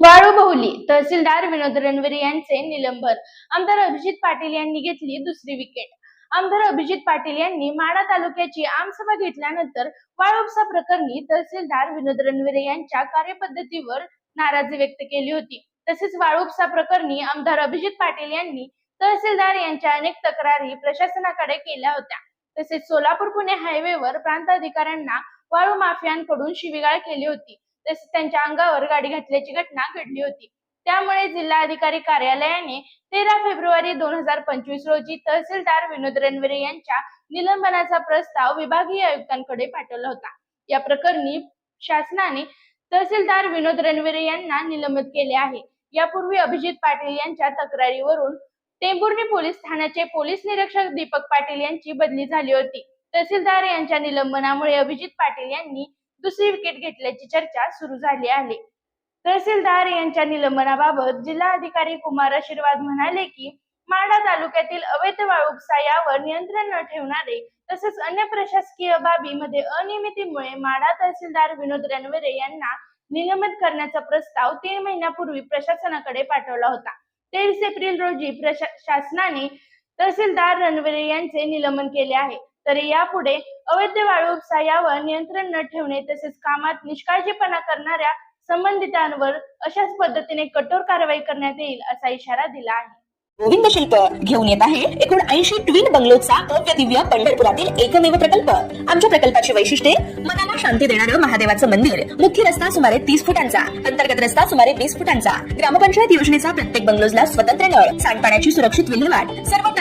वाळू बहुली तहसीलदार विनोद रणवीर यांचे निलंबन. आमदार अभिजित पाटील यांनी घेतली दुसरी विकेट. आमदार अभिजित पाटील यांनी माडा तालुक्याची आमसभा घेतल्यानंतर वाळू उपसा प्रकरणी तहसीलदार विनोद रणवीर यांच्या कार्यपद्धतीवर नाराजी व्यक्त केली होती. तसेच वाळू उपसा प्रकरणी आमदार अभिजित पाटील यांनी तहसीलदार यांच्या अनेक तक्रारी प्रशासनाकडे केल्या होत्या. तसेच सोलापूर पुणे हायवेवर प्रांताधिकाऱ्यांना वाळू माफियांकडून शिवीगाळ केली होती. तसेच त्यांच्या अंगावर गाडी घातल्याची घटना घडली होती. त्यामुळे जिल्हाधिकारी कार्यालयाने तेरा फेब्रुवारी दोन हजार पंचवीस रोजी तहसीलदार विनोद रणवरे यांच्या निलंबनाचा प्रस्ताव विभागीय आयुक्तांकडे पाठवला होता. या प्रकरणी शासनाने तहसीलदार विनोद रणवरे यांना निलंबित केले आहे. यापूर्वी अभिजित पाटील यांच्या तक्रारीवरून टेंभुर्णी पोलीस ठाण्याचे पोलीस निरीक्षक दीपक पाटील यांची बदली झाली होती. तहसीलदार यांच्या निलंबनामुळे अभिजित पाटील यांनी दुसरी विकेट घेतल्याची चर्चा सुरू झाली आहे. तहसीलदार यांच्या निलंबनाबाबत जिल्हा अधिकारी कुमार आशीर्वाद म्हणाले की माढा तालुक्यातील अवैध वाळू यावर नियंत्रण न ठेवणारे तसेच अन्य प्रशासकीय बाबीमध्ये अनियमितीमुळे माढा तहसीलदार विनोद रणवरे यांना निलंबित करण्याचा प्रस्ताव तीन महिन्यापूर्वी प्रशासनाकडे पाठवला होता. तेवीस एप्रिल रोजी प्रशा- शासनाने तहसीलदार रणवरे यांचे निलंबन केले आहे. तरी यापुढे अवैध वाळू उपसा यावर नियंत्रण न ठेवणे तसेच कामात निष्काळजीपणा करणाऱ्या संबंधितांवर अशाच पद्धतीने कठोर कारवाई करण्यात येईल असा इशारा दिला आहे. गोविंद शिल्प घेऊन येत आहे एकूण ऐंशी ट्विन बंगलोचा भव्य दिव्य पंढरपुरातील एकमेव प्रकल्प. आमच्या प्रकल्पाची वैशिष्ट्ये मनाला शांती देणारं महादेवाचं मंदिर. मुख्य रस्ता सुमारे तीस फुटांचा. अंतर्गत रस्ता सुमारे वीस फुटांचा. ग्रामपंचायत योजनेचा प्रत्येक बंगलोजला स्वतंत्र नळ सांडपाण्याची सुरक्षित विल्हेवाट. सर्व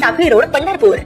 टाकळी रोड पंढरपूर